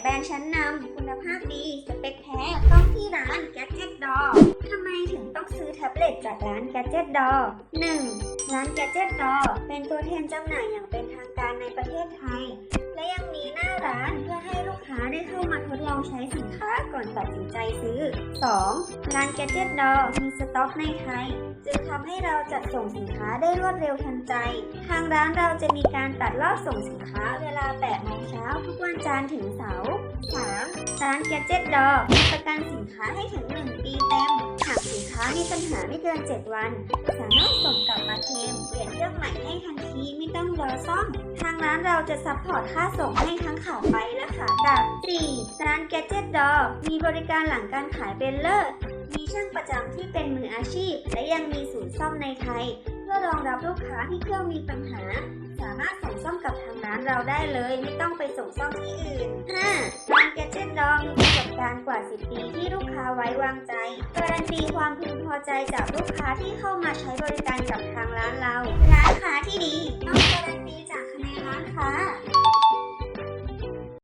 แบรนด์ชั้นนำคุณภาพดี สเปคแท้ต้องที่ร้าน Gadget Door ทำไมถึงต้องซื้อแท็บเล็ตจากร้าน Gadget Door 1. ร้าน Gadget Door เป็นตัวแทนจำหน่ายอย่างเป็นทางการในประเทศไทย และยังมีหน้าร้านเพื่อให้ลูกค้าได้เข้ามาทดลองใช้สินค้าก่อนตัดสินใจซื้อ 2. ร้าน Gadget Door มีสต็อกในไทยจึงทำให้เราจัดส่งสินค้าได้รวดเร็วทันใจ ทางร้านเราจะมีการตัดรอบส่งสินค้าเวลา จันทร์ถึงเสาร์ 3. ร้าน Gadget Door มีประกันสินค้าให้ถึง 1 ปีเต็ม หากสินค้ามีปัญหาไม่เกิน 7 วัน สามารถส่งกลับมาเคลมเปลี่ยนเครื่องใหม่ให้ทันทีไม่ต้องรอซ่อม ทางร้านเราจะซัพพอร์ตค่าส่งให้ทั้งขาไปและขากลับ 4. ร้าน Gadget Door มีบริการหลังการขายเป็นเลิศมีช่างประจำที่เป็นมืออาชีพ และยังมีศูนย์ซ่อมในไทย เพื่อรองรับลูกค้าที่เครื่องมีปัญหา ได้เลย ไม่ต้องไปส่งซ่อมที่อื่น 5. ร้านแกเช่นดองมีประสบการณ์กว่า10ปีที่ลูกค้าไว้วางใจ การันตีความพึงพอใจจากลูกค้าที่เข้ามาใช้บริการกับทางร้านเรา ร้านค้าที่ดีต้องการันตีจากคะแนนร้านค้า